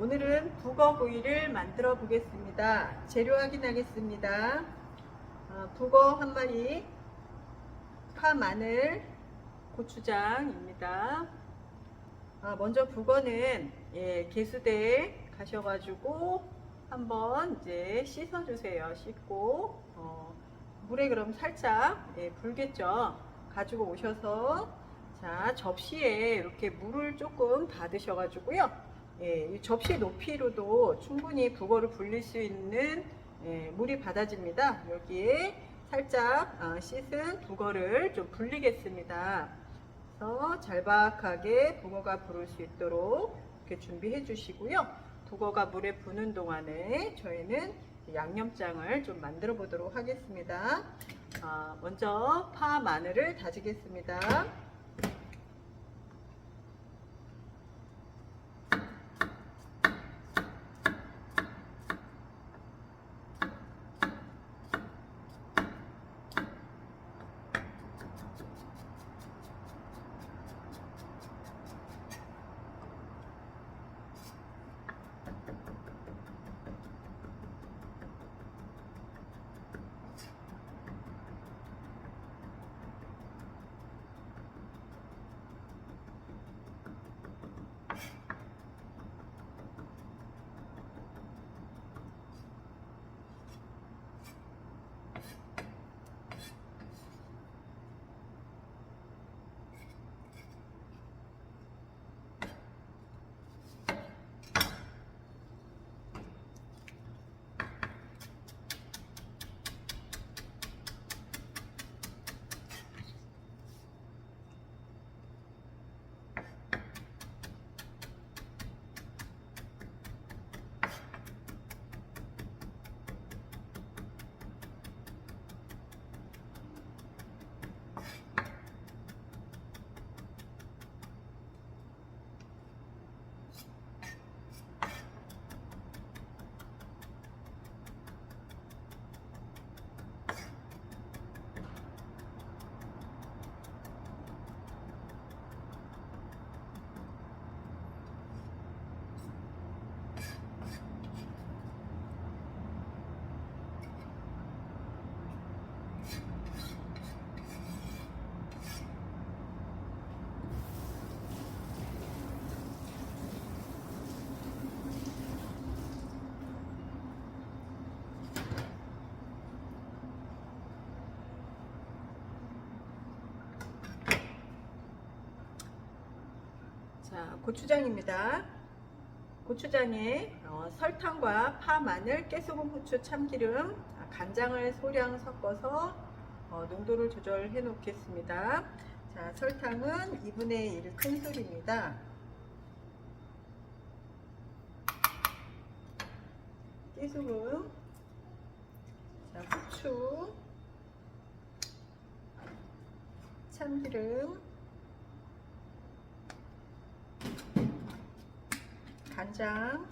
오늘은 북어구이를 만들어 보겠습니다. 재료 확인하겠습니다. 어, 북어 한 마리, 파, 마늘, 고추장입니다. 아, 먼저 북어는 예, 개수대에 가셔가지고 한번 이제 씻어주세요. 씻고 어, 물에 그럼 살짝 예, 불겠죠. 가지고 오셔서 자 접시에 이렇게 물을 조금 받으셔가지고요. 예, 이 접시 높이로도 충분히 북어를 불릴 수 있는 예, 물이 받아집니다. 여기에 살짝 어, 씻은 북어를 좀 불리겠습니다. 그래서 잘박하게 북어가 부를 수 있도록 이렇게 준비해 주시고요. 북어가 물에 부는 동안에 저희는 양념장을 좀 만들어 보도록 하겠습니다. 아, 먼저 파, 마늘을 다지겠습니다. 자, 고추장입니다. 고추장에 어, 설탕과 파, 마늘, 깨소금, 후추, 참기름, 아, 간장을 소량 섞어서 어, 농도를 조절해 놓겠습니다. 자, 설탕은 2분의 1 큰술입니다. 깨소금, 자, 후추, 참기름, 간장,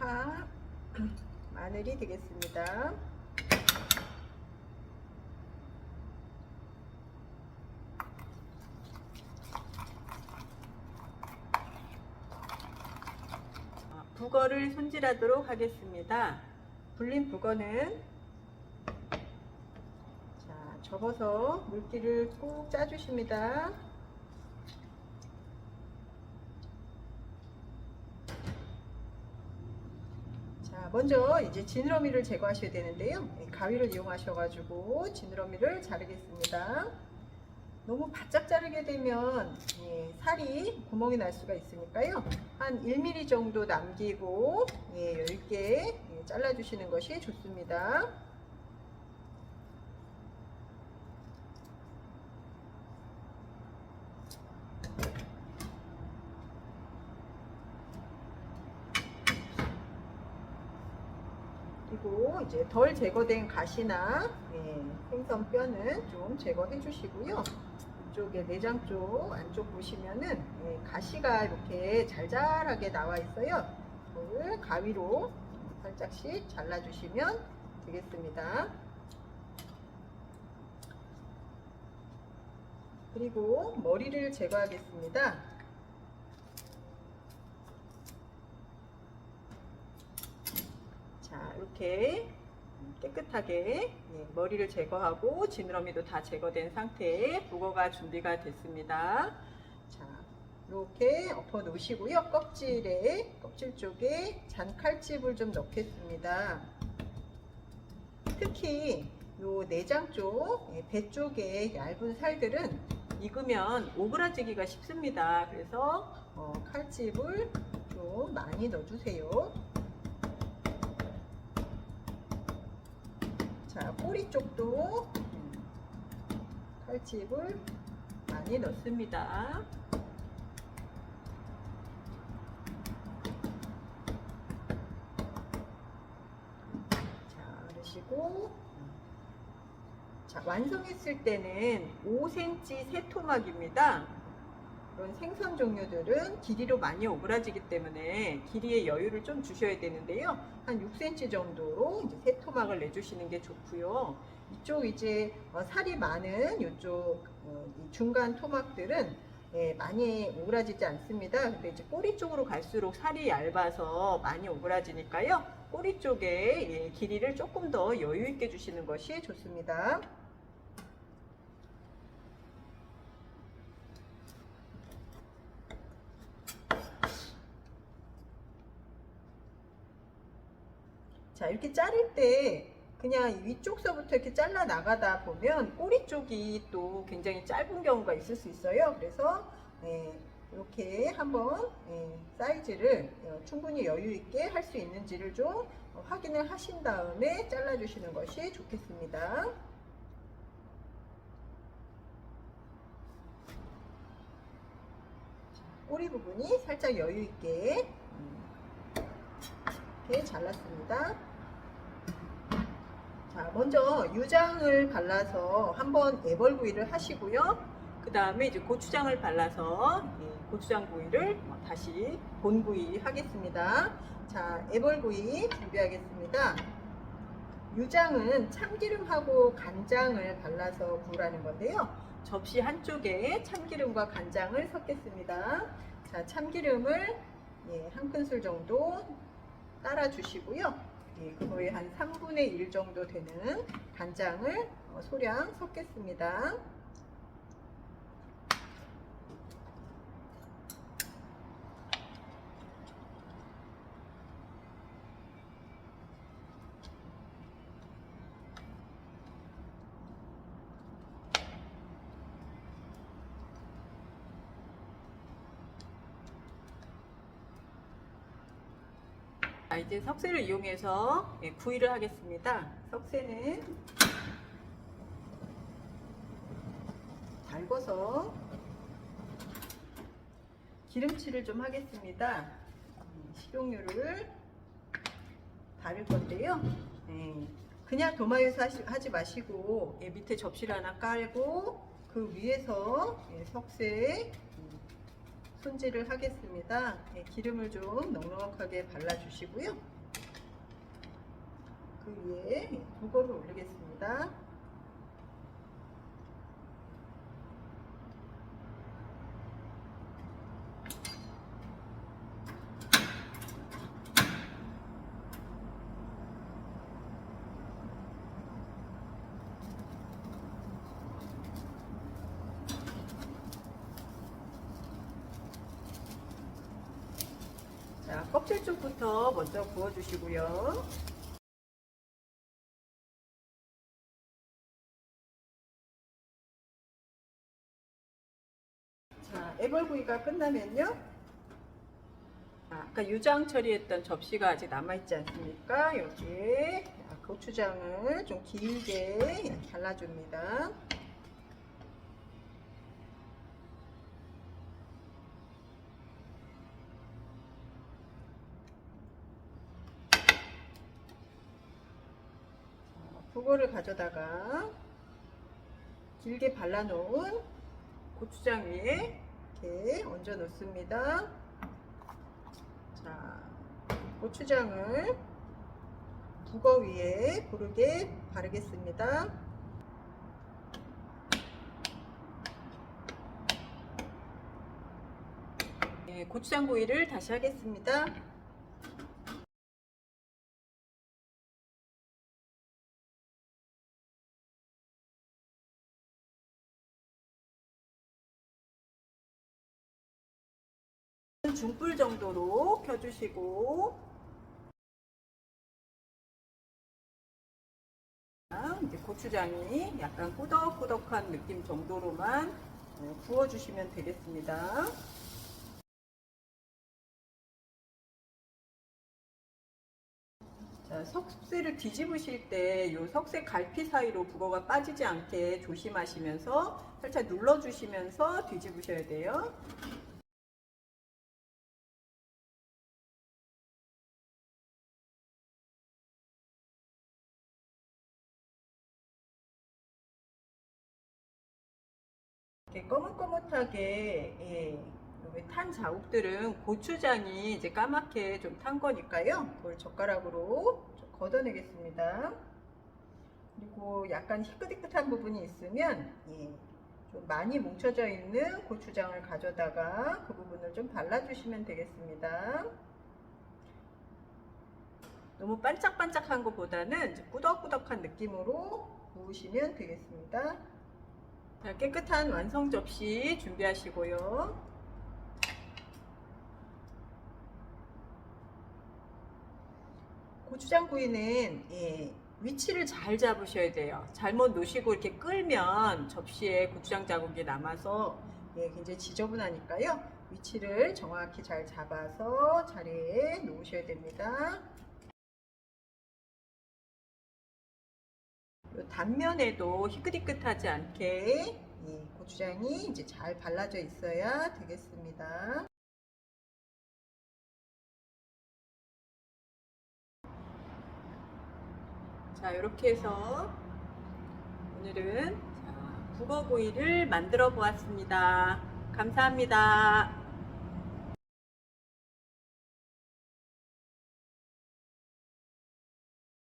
파, 마늘이 되겠습니다. 아, 북어를 손질하도록 하겠습니다. 불린 북어는 자, 접어서 물기를 꾹 짜주십니다. 자, 먼저 이제 지느러미를 제거하셔야 되는데요. 이 가위를 이용하셔가지고 지느러미를 자르겠습니다. 너무 바짝 자르게 되면 예, 살이 구멍이 날 수가 있으니까요. 한 1mm 정도 남기고 예, 얇게 예, 잘라주시는 것이 좋습니다. 그리고 이제 덜 제거된 가시나 예, 생선 뼈는 좀 제거해 주시고요. 이쪽에 내장 쪽 안쪽 보시면은 예, 가시가 이렇게 잘잘하게 나와 있어요. 이걸 가위로 살짝씩 잘라주시면 되겠습니다. 그리고 머리를 제거하겠습니다. 자, 이렇게 깨끗하게 예, 머리를 제거하고 지느러미도 다 제거된 상태에 북어가 준비가 됐습니다. 자, 이렇게 엎어 놓으시고요. 껍질에 껍질 쪽에 잔 칼집을 좀 넣겠습니다. 특히 요 내장 쪽, 예, 배 쪽에 얇은 살들은 익으면 오그라지기가 쉽습니다. 그래서 어, 칼집을 좀 많이 넣어주세요. 자, 꼬리 쪽도 음, 칼집을 많이 넣습니다. 자, 그러시고 자, 완성했을 때는 5cm 새 토막입니다. 그런 생선 종류들은 길이로 많이 오그라지기 때문에 길이의 여유를 좀 주셔야 되는데요. 한 6cm 정도로 이제 새 토막을 내주시는 게 좋고요. 이쪽 이제 어, 살이 많은 이쪽 어, 이 중간 토막들은 예, 많이 오그라지지 않습니다. 근데 이제 꼬리 쪽으로 갈수록 살이 얇아서 많이 오그라지니까요. 꼬리 쪽에 예, 길이를 조금 더 여유 있게 주시는 것이 좋습니다. 자, 이렇게 자를 때 그냥 위쪽서부터 이렇게 잘라 나가다 보면 꼬리 쪽이 또 굉장히 짧은 경우가 있을 수 있어요. 그래서 예, 이렇게 한번 예, 사이즈를 어, 충분히 여유 있게 할 수 있는지를 좀 어, 확인을 하신 다음에 잘라 주시는 것이 좋겠습니다. 자, 꼬리 부분이 살짝 여유 있게 음, 이렇게 잘랐습니다. 자, 먼저 유장을 발라서 한번 애벌구이를 하시고요. 그 다음에 이제 고추장을 발라서 예, 고추장 구이를 어, 다시 본구이 하겠습니다. 자, 애벌구이 준비하겠습니다. 유장은 참기름하고 간장을 발라서 구우라는 건데요. 접시 한쪽에 참기름과 간장을 섞겠습니다. 자, 참기름을 예, 한 큰술 정도 따라 주시고요. 예, 그거에 한 3분의 1 정도 되는 간장을 어, 소량 섞겠습니다. 자, 이제 석쇠를 이용해서 예, 구이를 하겠습니다. 석쇠는 달궈서 기름칠을 좀 하겠습니다. 음, 식용유를 바를 건데요. 예, 그냥 도마에서 하시, 하지 마시고 예, 밑에 접시를 하나 깔고 그 위에서 예, 석쇠에 음, 손질을 하겠습니다. 네, 기름을 좀 넉넉하게 발라주시고요. 그 위에 북어를 올리겠습니다. 자, 껍질 쪽부터 먼저 구워주시고요. 자, 애벌구이가 끝나면요. 아, 아까 유장 처리했던 접시가 아직 남아있지 않습니까? 여기에 고추장을 좀 길게 잘라줍니다. 그거를 가져다가 길게 발라놓은 고추장 위에 이렇게 얹어 놓습니다. 자, 고추장을 북어 위에 고르게 바르겠습니다. 네, 고추장 구이를 다시 하겠습니다. 중불 정도로 켜주시고 이제 고추장이 약간 꾸덕꾸덕한 느낌 정도로만 어, 구워주시면 되겠습니다. 자, 석쇠를 뒤집으실 때 이 석쇠 갈피 사이로 북어가 빠지지 않게 조심하시면서 살짝 눌러주시면서 뒤집으셔야 돼요. 이렇게 거뭇거뭇하게 예, 탄 자국들은 고추장이 이제 까맣게 좀 탄 거니까요. 그걸 젓가락으로 좀 걷어내겠습니다. 그리고 약간 희끗희끗한 부분이 있으면 예, 좀 많이 뭉쳐져 있는 고추장을 가져다가 그 부분을 좀 발라주시면 되겠습니다. 너무 반짝반짝한 것보다는 꾸덕꾸덕한 느낌으로 구우시면 되겠습니다. 자, 깨끗한 완성 접시 준비하시고요. 고추장 구이는 예, 위치를 잘 잡으셔야 돼요. 잘못 놓으시고 이렇게 끌면 접시에 고추장 자국이 남아서 예, 굉장히 지저분하니까요. 위치를 정확히 잘 잡아서 자리에 놓으셔야 됩니다. 단면에도 희끗희끗하지 않게 이 고추장이 이제 잘 발라져 있어야 되겠습니다. 자, 이렇게 해서 오늘은 자, 북어구이를 만들어 보았습니다. 감사합니다.